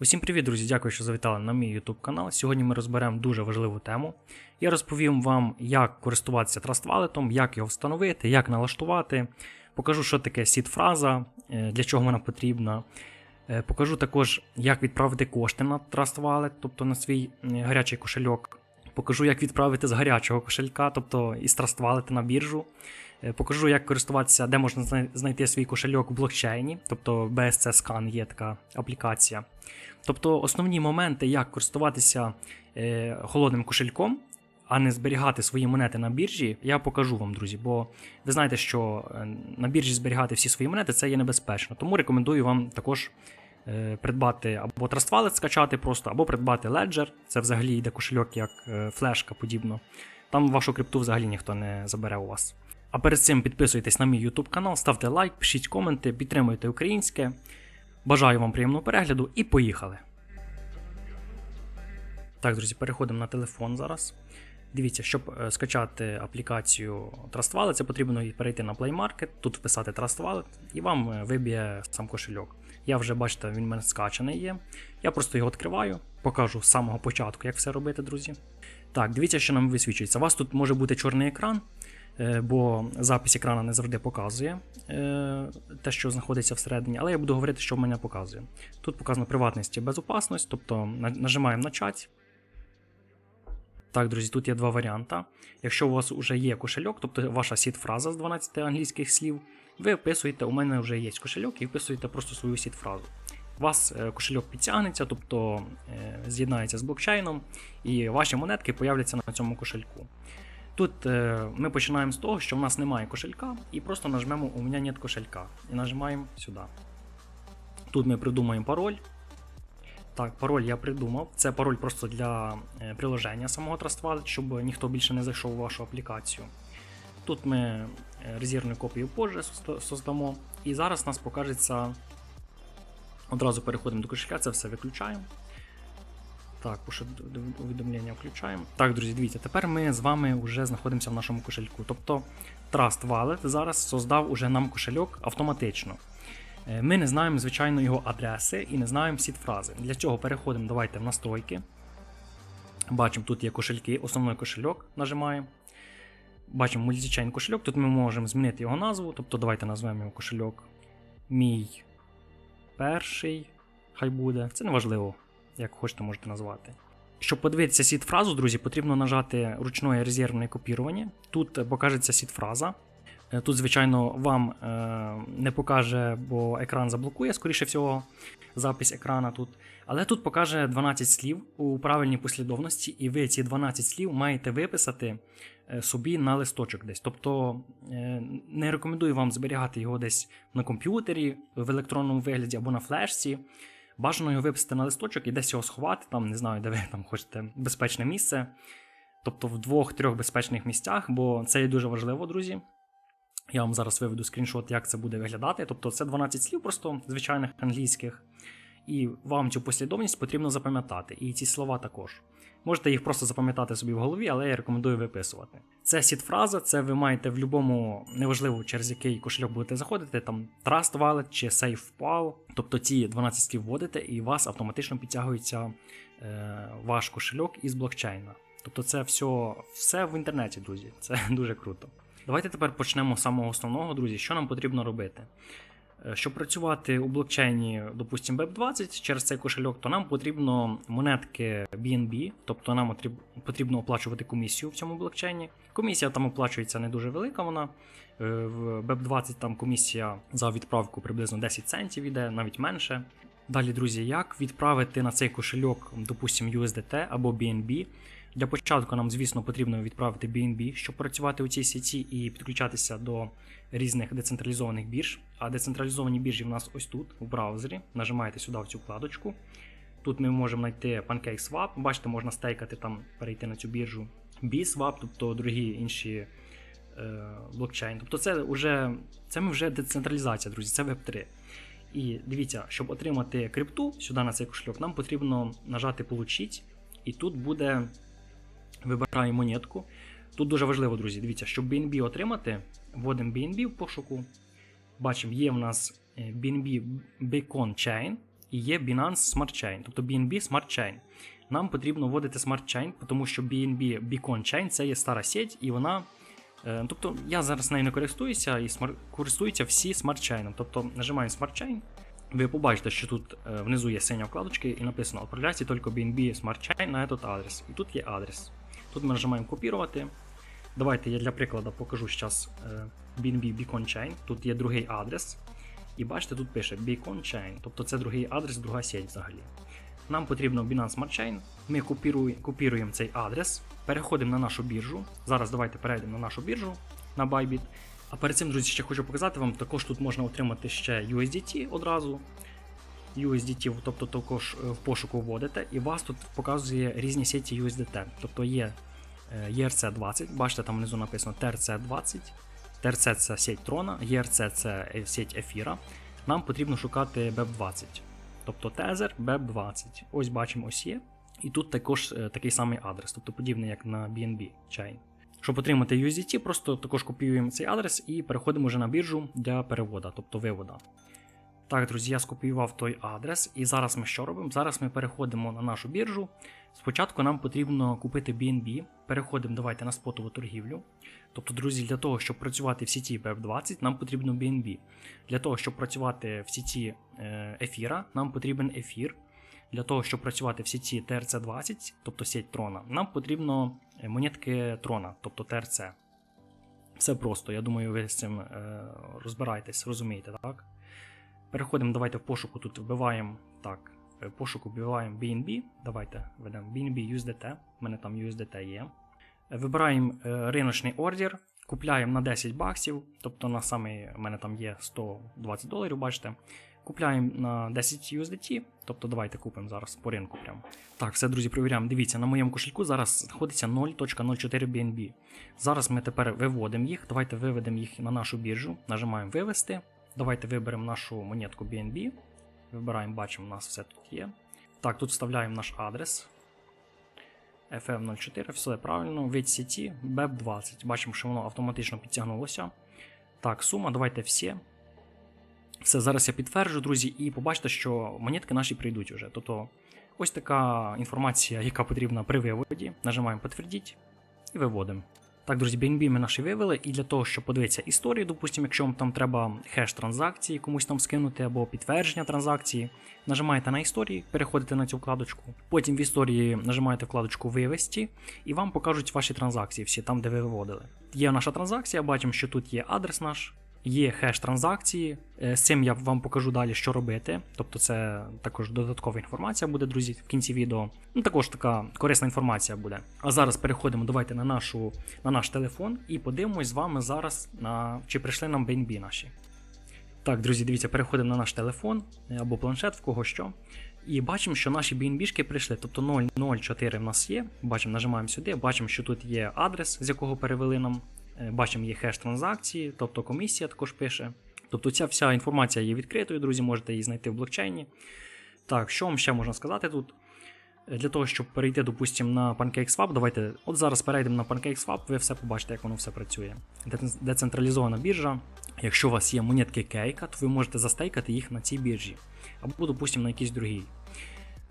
Усім привіт, друзі! Дякую, що завітали на мій YouTube канал. Сьогодні ми розберемо дуже важливу тему. Я розповім вам, як користуватися Trust Wallet, як його встановити, як налаштувати. Покажу, що таке сід-фраза, е, для чого вона потрібна. Е, Покажу також, як відправити кошти на Trust Wallet, тобто на свій е, гарячий кошельок. Покажу, як відправити з гарячого кошелька, тобто із Trust Wallet на біржу. Е, Покажу, як користуватися, де можна знайти свій кошельок в блокчейні, тобто BSC Scan є така аплікація. Тобто основні моменти, як користуватися е, холодним кошельком, а не зберігати свої монети на біржі, я покажу вам, друзі. Бо ви знаєте, що е, на біржі зберігати всі свої монети це є небезпечно. Тому рекомендую вам також придбати або Trust Wallet скачати просто, або придбати Ledger. Це взагалі йде кошельок як флешка подібно. Там вашу крипту взагалі ніхто не забере у вас. А перед цим підписуйтесь на мій YouTube канал, ставте лайк, пишіть коменти, підтримуйте українське. Бажаю вам приємного перегляду і поїхали. Так, друзі, переходимо на телефон зараз. Дивіться, щоб е, скачати аплікацію Trust Wallet, це потрібно перейти на Play Market, тут вписати Trust Wallet, і вам е, виб'є сам кошельок. Я вже бачите, він в мене скачаний є. Я просто його відкриваю, покажу з самого початку, як все робити, друзі. Так, дивіться, що нам висвічується. У вас тут може бути чорний екран, бо запис екрана не завжди показує е, те, що знаходиться всередині, але я буду говорити, що в мене показує. Тут показано приватність і безопасність, тобто на- нажимаємо начать. Так, друзі, тут є два варіанти. Якщо у вас вже є кошельок, тобто ваша сід-фраза з 12 англійських слів, ви вписуєте, у мене вже є кошельок, і вписуєте просто свою сід-фразу. У вас е, кошельок підтягнеться, тобто е, з'єднається з блокчейном, і ваші монетки появляться на цьому кошельку. Тут е, ми починаємо з того, що в нас немає кошелька, і просто нажмемо У мене нет кошелька. І нажимаємо сюди. Тут ми придумаємо пароль. Так, пароль я придумав. Це пароль просто для е, приложення самого TrustWallet, щоб ніхто більше не зайшов у вашу аплікацію. Тут ми е, резервну копію позже создамо. І зараз нас покажеться. Одразу переходимо до кошелька, це все виключаємо. Так, пуше увідомлення включаємо. Так, друзі, дивіться, тепер ми з вами вже знаходимося в нашому кошельку. Тобто Trust Wallet зараз создав уже нам кошельок автоматично. Е, Ми не знаємо, звичайно, його адреси і не знаємо сід фрази. Для цього переходимо давайте в настройки. Бачимо, тут є кошельки, основний кошельок нажимаємо. Бачимо мультичейн кошельок. Тут ми можемо змінити його назву. Тобто давайте назвемо його кошельок. Мій перший. Хай буде. Це не важливо, як хочете, можете назвати. Щоб подивитися сід фразу, друзі, потрібно нажати ручне резервне копірування. Тут е, покажеться сід фраза. Е, Тут, звичайно, вам е, не покаже, бо екран заблокує, скоріше всього, запис екрана тут. Але тут покаже 12 слів у правильній послідовності, і ви ці 12 слів маєте виписати собі на листочок десь. Тобто не рекомендую вам зберігати його десь на комп'ютері в електронному вигляді або на флешці. Бажано його виписати на листочок і десь його сховати, там не знаю, де ви там хочете безпечне місце. Тобто в двох-трьох безпечних місцях, бо це є дуже важливо, друзі. Я вам зараз виведу скріншот, як це буде виглядати. Тобто це 12 слів просто звичайних англійських. І вам цю послідовність потрібно запам'ятати. І ці слова також. Можете їх просто запам'ятати собі в голові, але я рекомендую виписувати. Це сід-фраза, це ви маєте в будь-якому, неважливо, через який кошельок будете заходити, там Trust Wallet чи SafePal. Тобто ці 12 слів вводите, і у вас автоматично підтягується е, ваш кошельок із блокчейна. Тобто це все, все в інтернеті, друзі. Це дуже круто. Давайте тепер почнемо з самого основного, друзі. Що нам потрібно робити? Е, Щоб працювати у блокчейні, допустимо, BEP20 через цей кошельок, то нам потрібно монетки BNB, тобто нам потрібно оплачувати комісію в цьому блокчейні. Комісія там оплачується не дуже велика. Вона Е, в BEP20 там комісія за відправку приблизно 10 центів іде, навіть менше. Далі, друзі, як відправити на цей кошельок, допустимо, USDT або BNB. Для початку нам, звісно, потрібно відправити BNB, щоб працювати у цій сіті і підключатися до різних децентралізованих бірж. А децентралізовані біржі в нас ось тут, у браузері. Нажимаєте сюди в цю вкладочку. Тут ми можемо знайти PancakeSwap. Бачите, можна стейкати там, перейти на цю біржу. BSwap, тобто другі інші е, блокчейн. Тобто це вже це ми вже децентралізація, друзі, це Web3. І дивіться, щоб отримати крипту сюди на цей кошельок, нам потрібно нажати Получить, і тут буде вибираємо монетку. Тут дуже важливо, друзі, дивіться, щоб BNB отримати, вводимо BNB в пошуку. Бачимо, є в нас е, BNB Beacon Chain. і є Binance Smart Chain, тобто BNB Smart Chain. Нам потрібно вводити Smart Chain, тому що BNB Beacon Chain це є стара сеть, і вона. е, Тобто я зараз нею не користуюся і смар- користуються всі смарт-чайном. Тобто нажимаємо Smart Chain, ви побачите, що тут е, внизу є синя вкладочка і написано «Отправляйте тільки BNB Smart Chain на этот адрес. І тут є адрес. Тут ми нажимаємо копірувати. Давайте я для прикладу покажу зараз BNB Beacon Chain. Тут є другий адрес. І бачите, тут пише Beacon Chain, тобто це другий адрес, друга сеть взагалі. Нам потрібно Binance Smart Chain. Ми копіруємо, копіруємо цей адрес, переходимо на нашу біржу. Зараз давайте перейдемо на нашу біржу на Bybit. А перед цим, друзі, ще хочу показати вам, також тут можна отримати ще USDT одразу. USDT, тобто також е, в пошуку вводите, і вас тут показує різні сеті USDT. Тобто є е, ERC20, бачите, там внизу написано TRC20. TRC це сеть Трона, ERC це е, сеть Ефіра. Нам потрібно шукати BEP20. Тобто тезер BEP20. Ось бачимо, ось є. І тут також такий самий адрес, тобто подібний як на BNB Chain. Щоб отримати USDT, просто також копіюємо цей адрес і переходимо вже на біржу для переводу, тобто вивода. Так, друзі, я скопіював той адрес, і зараз ми що робимо? Зараз ми переходимо на нашу біржу. Спочатку нам потрібно купити BNB. Переходимо давайте на спотову торгівлю. Тобто, друзі, для того, щоб працювати в сіті BF20, нам потрібно BNB. Для того, щоб працювати в сіті е, ефіра, нам потрібен ефір. Для того, щоб працювати в сіті TRC20, тобто сеть Трона, нам потрібно е, монетки Трона, тобто TRC. Все просто, я думаю, ви з цим е, розбираєтесь, розумієте, так? Переходимо, давайте в пошуку тут вбиваємо так. В пошуку вбиваємо BNB. Давайте ведемо BNB USDT. У мене там USDT є. Вибираємо е, риночний ордер, купляємо на 10 баксів, тобто на самий у мене там є 120 доларів, бачите. Купляємо на 10 USDT, тобто давайте купимо зараз по ринку. Прямо. Так, все, друзі, перевіряємо. Дивіться, на моєму кошельку зараз знаходиться 0.04 BNB. Зараз ми тепер виводимо їх. Давайте виведемо їх на нашу біржу, нажимаємо вивести. Давайте виберемо нашу монетку BNB. Вибираємо, бачимо, у нас все тут є. Так, тут вставляємо наш адрес. FM04, все правильно. Від сіті BEP20. Бачимо, що воно автоматично підтягнулося. Так, сума, давайте всі. Все, зараз я підтверджу, друзі, і побачите, що монетки наші прийдуть уже. Тобто, ось така інформація, яка потрібна при виводі. Нажимаємо підтвердіть і виводимо. Так, друзі, BNB ми наші вивели, і для того, щоб подивитися історію, допустимо, якщо вам там треба хеш транзакції, комусь там скинути або підтвердження транзакції, нажимаєте на історії, переходите на цю вкладочку. Потім в історії нажимаєте вкладочку Вивести, і вам покажуть ваші транзакції, всі там, де ви виводили. Є наша транзакція, бачимо, що тут є адрес наш. Є хеш транзакції, Е, з цим я вам покажу далі, що робити. Тобто, це також додаткова інформація буде, друзі, в кінці відео. Ну також така корисна інформація буде. А зараз переходимо давайте на нашу на наш телефон і подивимось з вами зараз на чи прийшли нам BNB наші. Так, друзі, дивіться, переходимо на наш телефон е, або планшет, в кого що. І бачимо, що наші BNB-шки прийшли. Тобто 004 в нас є. Бачимо, нажимаємо сюди, бачимо, що тут є адрес, з якого перевели нам. Е, Бачимо, є хеш транзакції, тобто комісія також пише. Тобто ця вся інформація є відкритою, друзі, можете її знайти в блокчейні. Так, що вам ще можна сказати тут? Е, Для того, щоб перейти, допустимо, на PancakeSwap, давайте от зараз перейдемо на PancakeSwap, ви все побачите, як воно все працює. Децентралізована біржа. Якщо у вас є монетки кейка, то ви можете застейкати їх на цій біржі. Або, допустимо, на якійсь другій.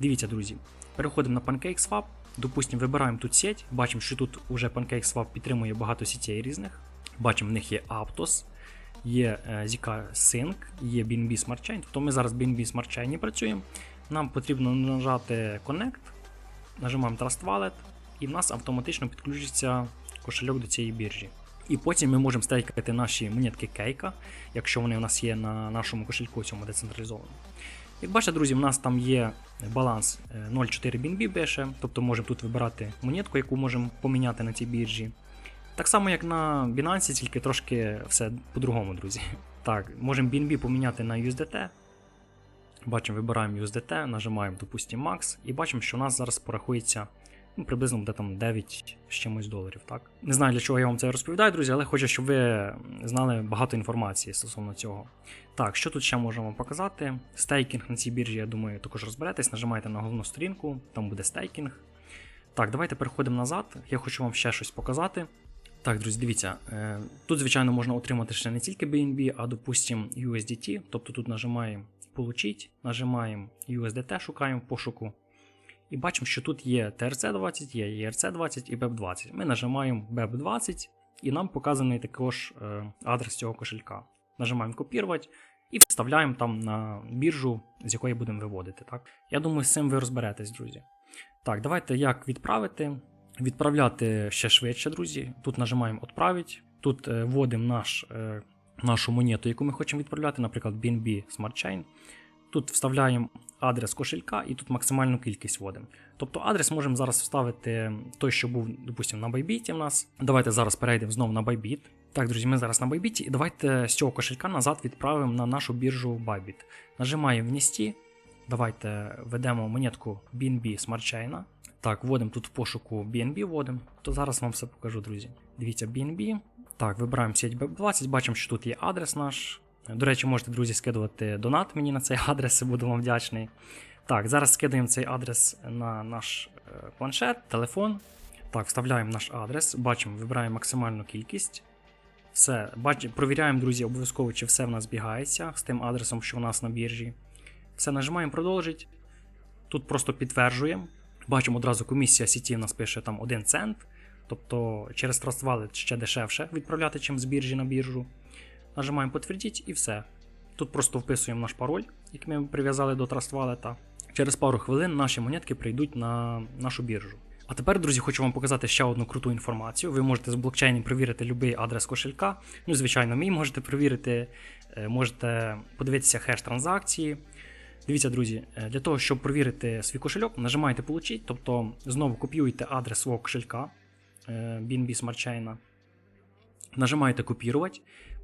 Дивіться, друзі, переходимо на PancakeSwap, допустимо, вибираємо тут сеть, бачимо, що тут уже PancakeSwap підтримує багато сітей різних. Бачимо, в них є Aptos, є е, ZK Sync, є BNB Smart Chain. Тобто ми зараз в BNB Smart Chain працюємо. Нам потрібно нажати Connect, нажимаємо Trust Wallet, і в нас автоматично підключиться кошельок до цієї біржі. І потім ми можемо стейкати наші монетки кейка, якщо вони у нас є на нашому кошельку цьому децентралізованому. Як бачите, друзі, у нас там є баланс е, 0,4 BNB більше, тобто можемо тут вибирати монетку, яку можемо поміняти на цій біржі. Так само, як на Binance, тільки трошки все по-другому, друзі. Так, можемо BNB поміняти на USDT. Бачимо, вибираємо USDT, нажимаємо, допустимо, Max, і бачимо, що у нас зараз порахується ну, приблизно буде там 9 з чимось доларів. Так? Не знаю, для чого я вам це розповідаю, друзі, але хочу, щоб ви знали багато інформації стосовно цього. Так, що тут ще можемо показати? Стейкінг на цій біржі, я думаю, також розберетесь. Нажимаєте на головну сторінку, там буде стейкінг. Так, давайте переходимо назад. Я хочу вам ще щось показати. Так, друзі, дивіться, е, тут, звичайно, можна отримати ще не тільки BNB, а допустим USDT. Тобто тут нажимаємо Получить, нажимаємо USDT, шукаємо в пошуку. І бачимо, що тут є TRC20, є ERC20 і BEP20. Ми нажимаємо BEP20 і нам показаний також е, адрес цього кошелька. Нажимаємо копірувати і вставляємо там на біржу, з якої будемо виводити. Так? Я думаю, з цим ви розберетесь, друзі. Так, давайте як відправити. Відправляти ще швидше, друзі. Тут нажимаємо «Отправить». Тут е, вводимо наш, е, нашу монету, яку ми хочемо відправляти, наприклад, BNB Smart Chain. Тут вставляємо адрес кошелька і тут максимальну кількість вводимо. Тобто адрес можемо зараз вставити той, що був, допустимо, на Bybit у нас. Давайте зараз перейдемо знову на Bybit. Так, друзі, ми зараз на Bybit і давайте з цього кошелька назад відправимо на нашу біржу Bybit. Нажимаємо внести. Давайте введемо монетку BNB Smart Chain. Так, вводимо тут в пошуку BNB вводимо. То зараз вам все покажу, друзі. Дивіться, BNB. Так, вибираємо сеть BEP20, бачимо, що тут є адрес наш. До речі, можете, друзі, скидувати донат мені на цей адрес, буду вам вдячний. Так, зараз скидаємо цей адрес на наш е, планшет, телефон. Так, вставляємо наш адрес, бачимо, вибираємо максимальну кількість. Все, бач, провіряємо, друзі, обов'язково, чи все в нас збігається з тим адресом, що у нас на біржі. Все, нажимаємо продовжити. Тут просто підтверджуємо. Бачимо одразу комісія сіті у нас пише там 1 цент. Тобто через Trust Wallet ще дешевше відправляти, чим з біржі на біржу. Нажимаємо підтвердіть і все. Тут просто вписуємо наш пароль, який ми прив'язали до Trust Wallet. Через пару хвилин наші монетки прийдуть на нашу біржу. А тепер, друзі, хочу вам показати ще одну круту інформацію. Ви можете з блокчейну перевірити будь-який адрес кошелька. Ну, звичайно, мій можете перевірити, е, можете подивитися хеш транзакції. Дивіться, друзі, е, для того, щоб перевірити свій кошельок, нажимаєте Получить, тобто знову копіюєте адрес свого кошелька е, BNB Smart Chain. Нажимаєте копірувати.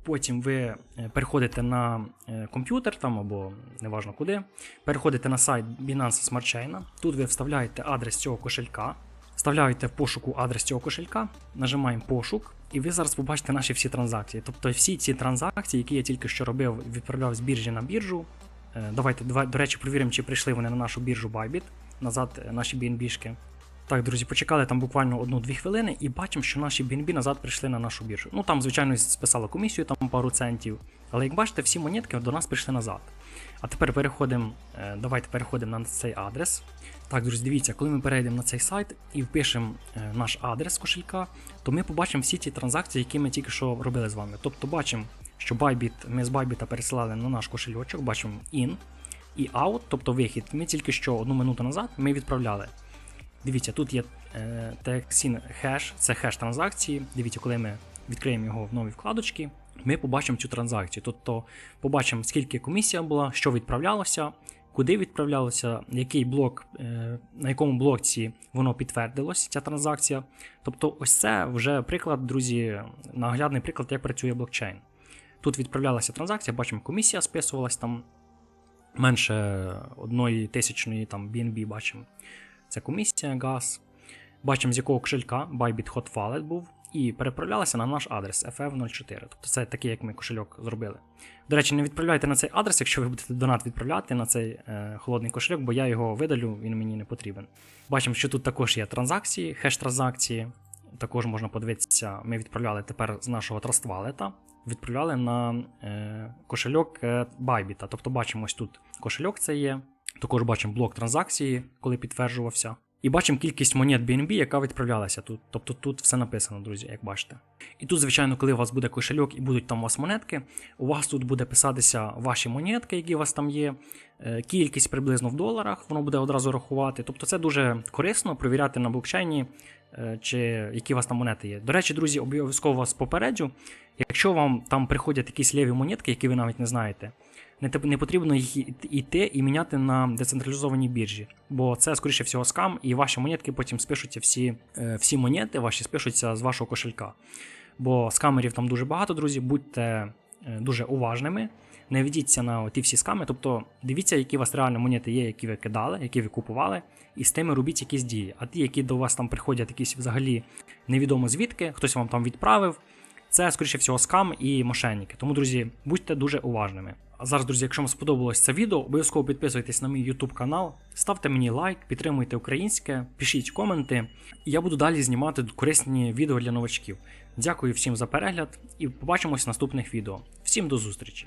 Потім ви е, переходите на е, комп'ютер там або неважно куди. Переходите на сайт Binance Smart Chain. Тут ви вставляєте адрес цього кошелька. Вставляєте в пошуку адрес цього кошелька, нажимаємо пошук, і ви зараз побачите наші всі транзакції. Тобто всі ці транзакції, які я тільки що робив, відправляв з біржі на біржу. Е, Давайте, до речі, перевіримо, чи прийшли вони на нашу біржу Bybit, назад наші BNB-шки. Так, друзі, почекали там буквально 1-2 хвилини і бачимо, що наші BNB назад прийшли на нашу біржу. Ну там, звичайно, списало комісію, там пару центів. Але як бачите, всі монетки до нас прийшли назад. А тепер переходимо, е, давайте переходимо на цей адрес. Так, друзі, дивіться, коли ми перейдемо на цей сайт і впишемо е, наш адрес кошелька, то ми побачимо всі ті транзакції, які ми тільки що робили з вами. Тобто бачимо, що Bybit, ми з Bybit пересилали на наш кошельочок, бачимо in і out, тобто вихід. Ми тільки що одну минуту назад ми відправляли. Дивіться, тут є е, TXIN хеш, це хеш транзакції. Дивіться, коли ми відкриємо його в новій вкладочці, ми побачимо цю транзакцію. Тобто побачимо, скільки комісія була, що відправлялося, куди відправлялося, який блок, е, на якому блокці воно підтвердилось, ця транзакція. Тобто, ось це вже приклад, друзі, наглядний приклад, як працює блокчейн. Тут відправлялася транзакція, бачимо, комісія списувалась там менше одної тисячної там BNB бачимо. Це комісія, газ. Бачимо, з якого кошелька Bybit Hot Wallet був, і переправлялася на наш адрес FF04. Тобто це такий, як ми кошельок зробили. До речі, не відправляйте на цей адрес, якщо ви будете донат відправляти на цей е, холодний кошельок, бо я його видалю, він мені не потрібен. Бачимо, що тут також є транзакції, хеш транзакції. Також можна подивитися, ми відправляли тепер з нашого Trust Wallet, відправляли на е, кошельок е, Bybit. Тобто бачимо ось тут кошельок це є. Також бачимо блок транзакції, коли підтверджувався. І бачимо кількість монет BNB, яка відправлялася тут. Тобто тут все написано, друзі, як бачите. І тут, звичайно, коли у вас буде кошельок і будуть там у вас монетки, у вас тут буде писатися ваші монетки, які у вас там є, е, кількість приблизно в доларах, воно буде одразу рахувати. Тобто це дуже корисно провіряти на блокчейні, е, чи які у вас там монети є. До речі, друзі, обов'язково вас попереджу, якщо вам там приходять якісь ліві монетки, які ви навіть не знаєте. Не, потрібно їх іти і міняти на децентралізованій біржі, бо це, скоріше всього, скам, і ваші монетки потім спишуться всі, е, всі монети ваші спишуться з вашого кошелька. Бо скамерів там дуже багато, друзі, будьте е, дуже уважними, не ведіться на ті всі сками. Тобто дивіться, які у вас реально монети є, які ви кидали, які ви купували, і з тими робіть якісь дії. А ті, які до вас там приходять, якісь взагалі невідомо звідки, хтось вам там відправив. Це, скоріше всього, скам і мошенники. Тому, друзі, будьте дуже уважними. А зараз, друзі, якщо вам сподобалось це відео, обов'язково підписуйтесь на мій YouTube канал, ставте мені лайк, підтримуйте українське, пишіть коменти, і я буду далі знімати корисні відео для новачків. Дякую всім за перегляд і побачимось в наступних відео. Всім до зустрічі!